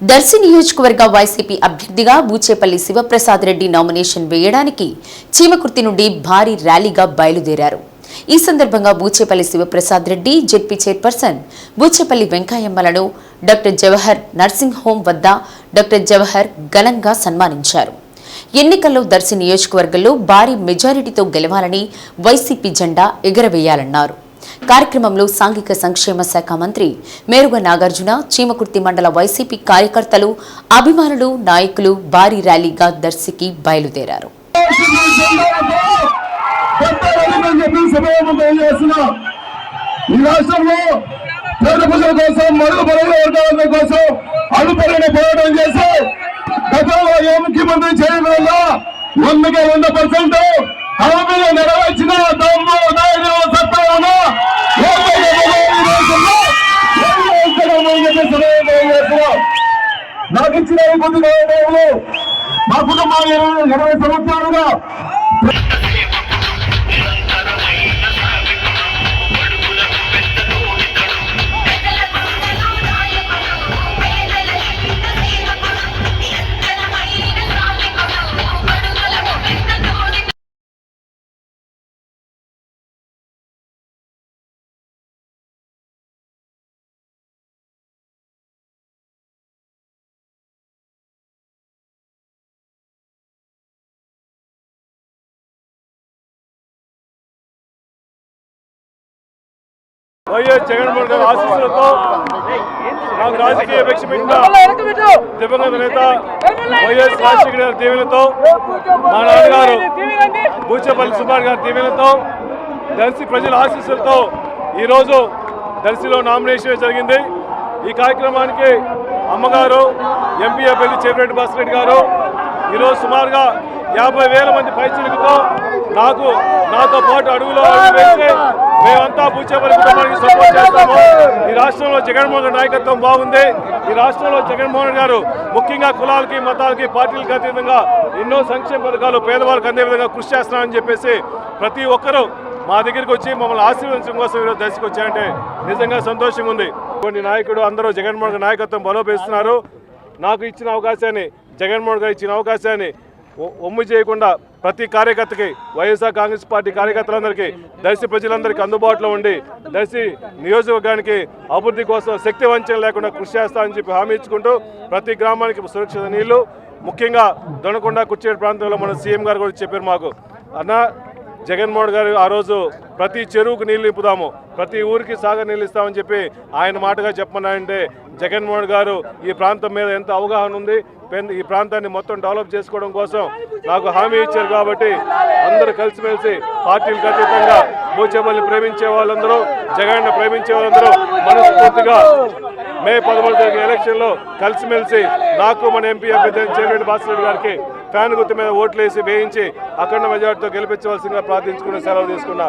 దర్శి నియోజకవర్గ వైసీపీ అభ్యర్థిగా బూచేపల్లి శివప్రసాద్ రెడ్డి నామినేషన్ వేయడానికి చీమకుర్తి నుండి భారీ ర్యాలీగా బయలుదేరారు. ఈ సందర్భంగా బూచేపల్లి శివప్రసాద్ రెడ్డి జెడ్పీ చైర్పర్సన్ బూచేపల్లి వెంకయ్యమ్మలను డాక్టర్ జవహర్ నర్సింగ్ హోం వద్ద డాక్టర్ జవహర్ ఘనంగా సన్మానించారు. ఎన్నికల్లో దర్శి నియోజకవర్గంలో భారీ మెజారిటీతో గెలవాలని వైసీపీ జెండా ఎగరవేయాలన్నారు. కార్యక్రమంలో సాంఘిక సంక్షేమ శాఖ మంత్రి మేరుగ నాగార్జున చీమకుర్తి మండల వైసీపీ కార్యకర్తలు అభిమానులు నాయకులు భారీ ర్యాలీగా దర్శికి బయలుదేరారు ఈ రాష్ట్రంలో పేద ప్రజల కోసం మరుగు వర్గాల కోసం అడుపడిన పోరాటం చేసి గతంలో ఏ ముఖ్యమంత్రి చేయడం వల్ల వంద పర్సెంట్ హామీలు నెరవేర్చిన దమ్ము ధైర్యం సత్తా నాకు ఇచ్చిన ఈ కొద్ది మా కుటుంబాన్ని ఇరవై ఇరవై సంవత్సరాలుగా వైఎస్ జగన్మోహన్ గారి ఆశీస్సులతో నాకు రాజకీయ భిక్ష పెట్టిన దివంగత నేత వైఎస్ రాజశేఖర గారి దీవెనతో మా నాన్నగారు బూచేపల్లి సుమార్ గారి దీవెనతో దర్శి ప్రజల ఆశీస్సులతో ఈరోజు దర్శిలో నామినేషన్ జరిగింది. ఈ కార్యక్రమానికి అమ్మగారు ఎంపీ అభ్యర్థి చేపిరెడ్డి భాస్కర్ గారు ఈరోజు సుమారుగా యాభై వేల మంది పైచిలుకుతో నాకు నాతో పాటు అడుగులో మేమంతా బూచేపల్లి కుటుంబానికి సపోర్ట్ చేస్తాము. ఈ రాష్ట్రంలో జగన్మోహన్ గారి నాయకత్వం బాగుంది. ఈ రాష్ట్రంలో జగన్మోహన్ గారు ముఖ్యంగా కులాలకి మతాలకి పార్టీలకు అతీతంగా ఎన్నో సంక్షేమ పథకాలు పేదవాళ్ళకి అందే విధంగా కృషి చేస్తున్నారని చెప్పేసి ప్రతి ఒక్కరూ మా దగ్గరికి వచ్చి మమ్మల్ని ఆశీర్వదించడం కోసం ఈరోజు దర్శకు వచ్చారంటే నిజంగా సంతోషంగా ఉంది. కొన్ని నాయకుడు అందరూ జగన్మోహన్ నాయకత్వం బలోపేస్తున్నారు. నాకు ఇచ్చిన అవకాశాన్ని జగన్మోహన్ గారు ఇచ్చిన అవకాశాన్ని ఒమ్ము చేయకుండా ప్రతి కార్యకర్తకి వైఎస్ఆర్ కాంగ్రెస్ పార్టీ కార్యకర్తలందరికీ దర్శి ప్రజలందరికీ అందుబాటులో ఉండి దర్శి నియోజకవర్గానికి అభివృద్ధి కోసం శక్తి వంచన లేకుండా కృషి చేస్తామని చెప్పి హామీ ఇచ్చుకుంటూ ప్రతి గ్రామానికి సురక్షిత నీళ్ళు ముఖ్యంగా దొనకొండ కుచ్చేడు ప్రాంతంలో మన సీఎం గారు కూడా చెప్పారు మాకు. అన్న జగన్మోహన్ గారు ఆ రోజు ప్రతి చెరువుకు నీళ్ళు నింపుదాము ప్రతి ఊరికి సాగర్ నీళ్ళు ఇస్తామని చెప్పి ఆయన మాటగా చెప్పమన్నాయంటే జగన్మోహన్ గారు ఈ ప్రాంతం మీద ఎంత అవగాహన ఉంది ఈ ప్రాంతాన్ని మొత్తం డెవలప్ చేసుకోవడం కోసం నాకు హామీ ఇచ్చారు కాబట్టి అందరూ కలిసిమెలిసి పార్టీలకు అతీతంగా బూచేపల్లి ప్రేమించే వాళ్ళందరూ జగన్ ప్రేమించే వాళ్ళందరూ మనస్ఫూర్తిగా మే పదమూడు జరిగే ఎలక్షన్లో కలిసిమెలిసి నాకు మన ఎంపీ అభ్యర్థి చేరెడ్డి భాస్కర్ గారికి ఫ్యాన్ గుర్తు మీద ఓట్లు వేసి వేయించి అఖండ మెజార్టీతో గెలిపించవలసిందిగా ప్రార్థించుకుని సెలవు తీసుకున్నా.